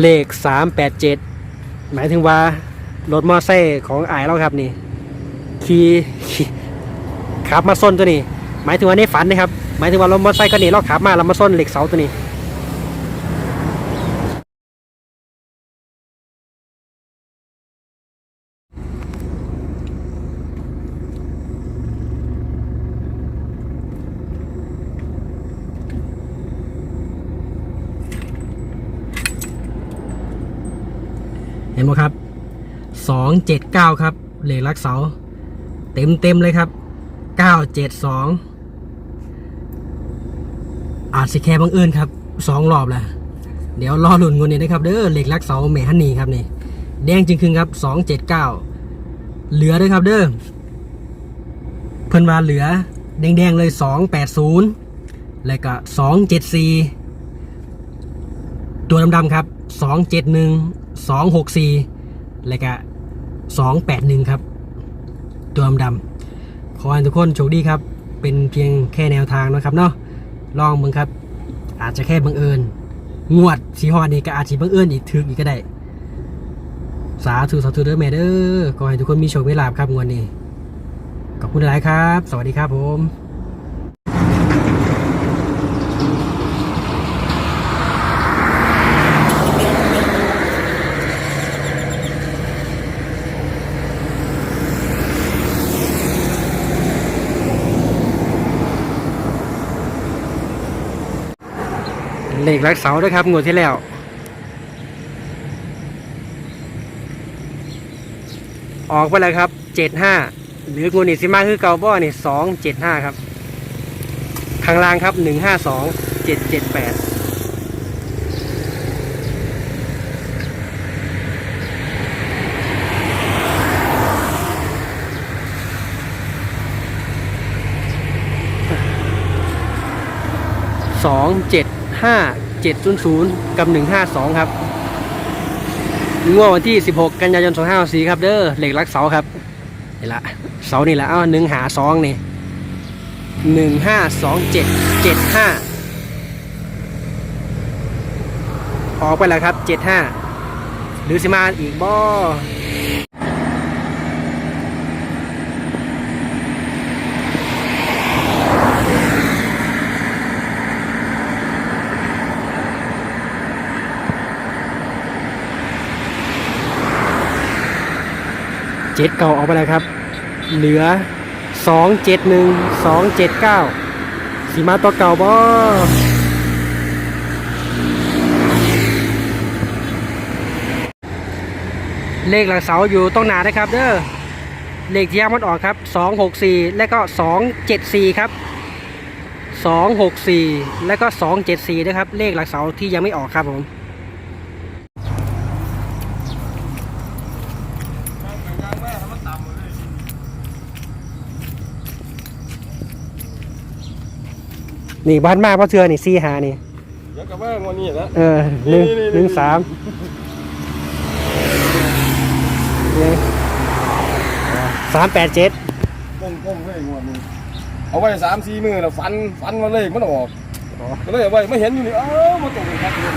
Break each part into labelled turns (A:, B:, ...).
A: เลขสามแปดเจ็ดหมายถึงว่า รถมอไซค์ของอายเราครับนี่ขี่ขับมาส้นตัวนี้ หมายถึงว่าในฝันนะครับ หมายถึงว่ารถมอไซค์ก็นนี้เราขับมาแล้วมาส้นเหล็กเสาตัวนี้ เห็นไหมครับสองเจ็ดเก้าครับเหล็กลักเสา เต็มเต็มเลยครับเก้าเจ็ดสองอาจสิแค่บังเอิญครับสองรอบแหละเดี๋ยวรอหลุนกันนี้นะครับเด้อเหล็กลักเสาเมฮันนี่ครับนี่แดงจริงๆครับสองเจ็ดเก้าเหลือด้วยครับเด้อเพิ่นว่าเหลือแดงๆเลยสองแปดศูนย์แล้วก็สองเจ็ดสี่ตัวดำๆครับส องเจ็ดหนึ่งสองหกสี่แล้วก็สองแปดหนึ่งครับ ตัวดำๆขอให้ทุกคนโชคดีครับ เป็นเพียงแค่แนวทางนะครับเนาะลองมึงครับ อาจจะแค่บังเอิญ งวดสีฮอดนี่ก็อาจจะบังเอิญอีกถึกอีกก็ได้ สาธุสาธุเด้อแม่เด้อขอให้ทุกคนมีโชคมีลาภครับงวดนี้ขอบคุณหลายครับ สวัสดีครับผม เหล็กรักเสาด้วยครับงวดที่แล้วออกไปแล้วครับเจ็ดห้าหรืองวดนี้สิมาคือเกาบ่อนี่สองเจ็ดห้าครับข้างล่างครับหนึ่งห้าสองเจ็ดเจ็ดแปดสองเจ็ด ห้าเจ็ดศูนย์ศูนย์กับหนึ่งห้าสองครับงวดวันที่ 16 กันยายน2564ครับ เด้อเหล็กรักเสาครับนี่ละเสานี่ละเอาหนึ่งหาสองนี่หนึ่งห้าสองเจ็ดเจ็ดห้าออกไปแล้วครับเจ็ดห้าหรือสิมาอีกบ่ เจ็ดเก่าออกไปแล้วครับ เหลือสองเจ็ดหนึ่งสองเจ็ดเก้าสีมาตัวเก่าบ่เลขหลังเสาอยู่ตรงหนานะครับเด้อเลขที่ยังมันออกครับสองหกสี่และก็สองเจ็ดสี่ครับสองหกสี่และก็สองเจ็ดสี่นะครับ เลขหลักเสาที่ยังไม่ออกครับผม นี่บ้านมากเพราะเทือนี่สี่หานี่
B: เดี๋ยวกลับมาวันนี้นะ
A: เออหนึ่งหนึ่งสามเนี่ยสามแปดเจ็ด
B: ก้มก้มเลยงวดนี้เอาไว้สามสี่มือแล้วฟันฟันมาเลยมันออกก็เลยเอาไว้ไม่เห็นอยู่นี่เออมาตกเลยครับเลย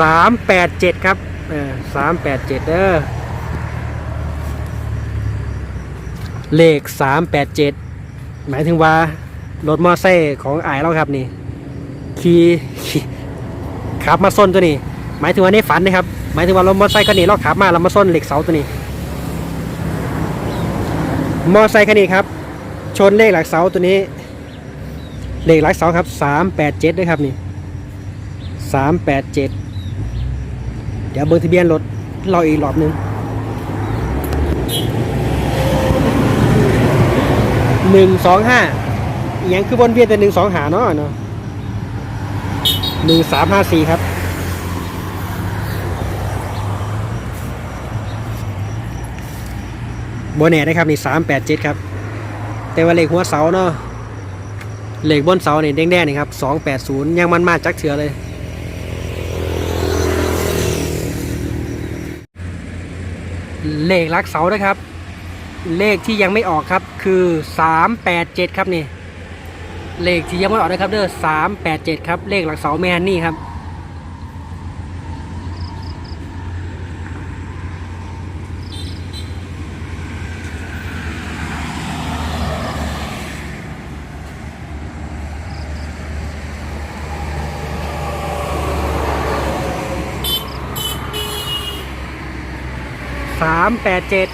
A: สามแปดเจ็ดครับเออสามแปดเจ็ดเด้อ เลขสามแปดเจ็ดหมายถึงว่ารถมอไซค์ของอายเราครับนี่ขี่ขับมาส้นตัวนี้ หมายถึงว่าในฝันนะครับ หมายถึงว่ารถมอไซค์คันนี้เราขับมาแล้วมาส้นเหล็กเสาตัวนี้ มอไซค์คันนี้ครับ ชนเลขหลักเสาตัวนี้ เลขหลักเสาครับสามแปดเจ็ดด้วยครับนี่สามแปดเจ็ดเดี๋ยวเบอร์ทะเบียนรถเราอีกรอบหนึง หนึ่งสองห้ายังคือบนเวียนแต่หนึ่งสองหาเนาะเนาะหนึ่งสามห้าสี่ครับบนแหน่นะครับนี่สามแปดเจ็ดครับ แต่ว่าเหลขหัวเสาเนาะเหลขบนเสาเนี่ยแดงๆนี่ครับสองแปดศูนย์ยังมันมาจักเถือเลยเหลขลักเสานะครับ เลขที่ยังไม่ออกครับคือสามแปดเจ็ดครับนี่เลขที่ยังไม่ออกนะครับเด้อสามแปดเจ็ดครับเลขหลักเสาแมนนี่ครับสามแปดเจ็ด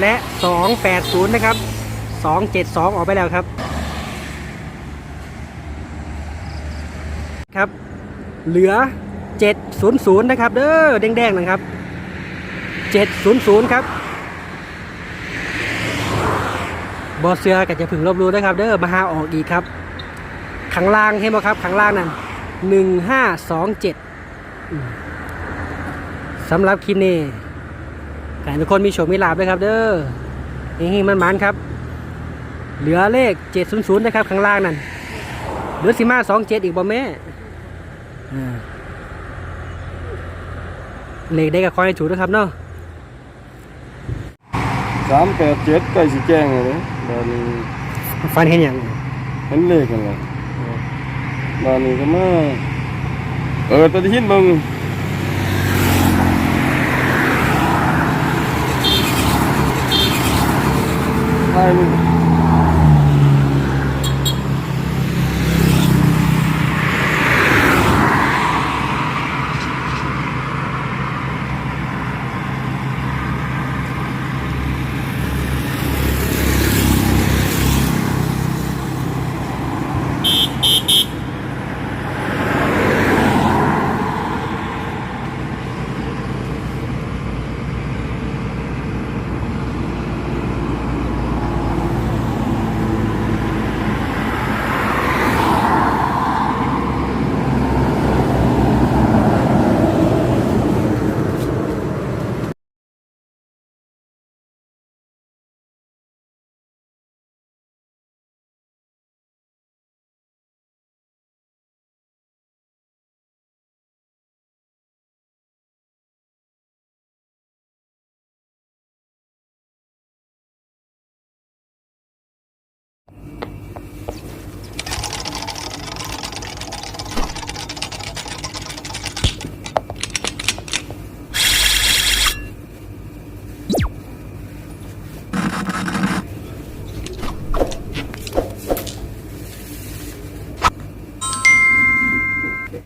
A: และสองแปดศูนย์นะครับสองเจ็ดสองออกไปแล้วครับ ครับ เหลือเจ็ดศูนย์ศูนย์นะครับ เด้อแดงๆนะครับเจ็ดศูนย์ศูนย์ครับบอเสือกับจะผึ่งลบรู้นะครับ เด้อมาหาออกอีกครับข้างล่างเห็นไหมครับข้างล่างนั่นหนึ่งห้าสองเจ็ดสำหรับคลิปนี้ แต่ทุกคนมีโชคมีลาบด้วยครับ เด้อเฮงๆมันๆครับ เหลือเลข700นะครับข้างล่างนั่นเหลือสิมา27อีกบ่แม่อ่าเลขได้กับคอยถูกนะครับเนาะ
B: สามแปดเจ็ดใกล้สิแจ้งเลยบานนี้
A: ฟันเห็นอย่าง
B: เห็นเลขกันเลยบานนี้ก็มาเปิดปฏิทินมึง 太累